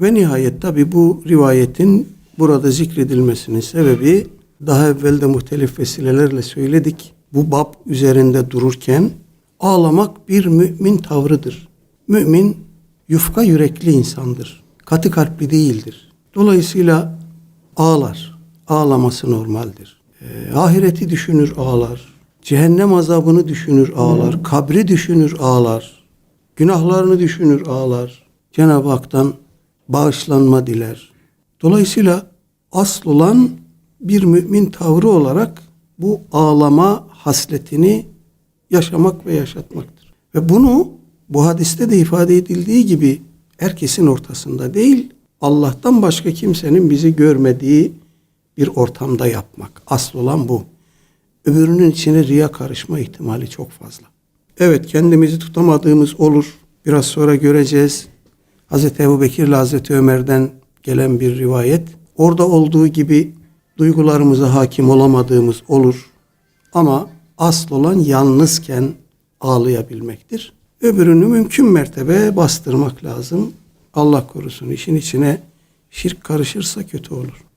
Ve nihayet tabi bu rivayetin burada zikredilmesinin sebebi daha evvel de muhtelif vesilelerle söyledik. Bu bab üzerinde dururken ağlamak bir mümin tavrıdır. Mümin yufka yürekli insandır. Katı kalpli değildir. Dolayısıyla ağlar. Ağlaması normaldir. Ee, ahireti düşünür ağlar. Cehennem azabını düşünür ağlar. Kabri düşünür ağlar. Günahlarını düşünür ağlar. Cenab-ı Hak'tan bağışlanma diler. Dolayısıyla asıl olan bir mümin tavrı olarak bu ağlama hasletini yaşamak ve yaşatmaktır. Ve bunu bu hadiste de ifade edildiği gibi herkesin ortasında değil, Allah'tan başka kimsenin bizi görmediği bir ortamda yapmak. Asıl olan bu. Öbürünün içine riya karışma ihtimali çok fazla. Evet kendimizi tutamadığımız olur. Biraz sonra göreceğiz. Hazreti Ebu Bekir ile Hazreti Ömer'den gelen bir rivayet. Orada olduğu gibi duygularımıza hakim olamadığımız olur. Ama asıl olan yalnızken ağlayabilmektir. Öbürünü mümkün mertebe bastırmak lazım. Allah korusun işin içine şirk karışırsa kötü olur.